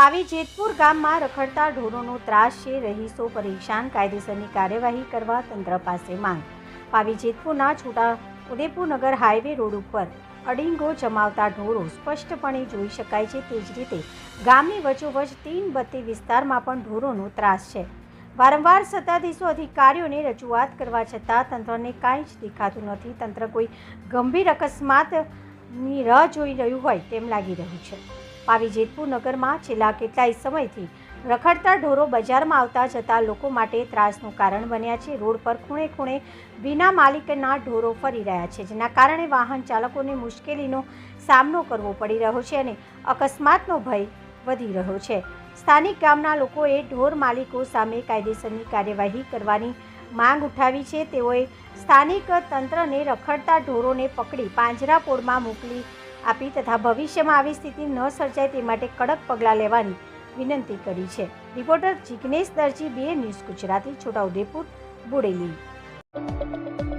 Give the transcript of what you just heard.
પાવી જેતપુર ગામમાં રખડતા ઢોરોનો ત્રાસ છે. રહીશો પરેશાન. કાયદેસરની કાર્યવાહી કરવા તંત્ર પાસે માંગ. પાવી જેતપુરના છોટા ઉદેપુર નગર હાઈવે રોડ ઉપર અડીંગો જમાવતા ઢોરો સ્પષ્ટપણે જોઈ શકાય છે. તે જ રીતે ગામની વચોવચ તીન બત્તી વિસ્તારમાં પણ ઢોરોનો ત્રાસ છે. વારંવાર સત્તાધીશો અધિકારીઓને રજૂઆત કરવા છતાં તંત્રને કાંઈ જ દેખાતું નથી. તંત્ર કોઈ ગંભીર અકસ્માતની રાહ જોઈ રહ્યું હોય તેમ લાગી રહ્યું છે. પાવી જેતપુર નગરમાં છેલ્લા કેટલાય સમયથી રખડતા ઢોરો બજારમાં આવતા જતા લોકો માટે ત્રાસનું કારણ બન્યા છે. રોડ પર ખૂણે ખૂણે વિના માલિકના ઢોરો ફરી રહ્યા છે, જેના કારણે વાહન ચાલકોને મુશ્કેલીનો સામનો કરવો પડી રહ્યો છે અને અકસ્માતનો ભય વધી રહ્યો છે. સ્થાનિક ગામના લોકોએ ઢોર માલિકો સામે કાયદેસરની કાર્યવાહી કરવાની માંગ ઉઠાવી છે. તેઓએ સ્થાનિક તંત્રને રખડતા ઢોરોને પકડી પાંજરાપોળમાં મોકલી આપી તથા ભવિષ્યમાં આવી સ્થિતિ ન સર્જાય તે માટે કડક પગલાં લેવાની વિનંતી કરી છે. રિપોર્ટર જિગ્નેશ દરજી, બે ન્યૂઝ ગુજરાતી, છોટાઉદેપુર, બોડેલી.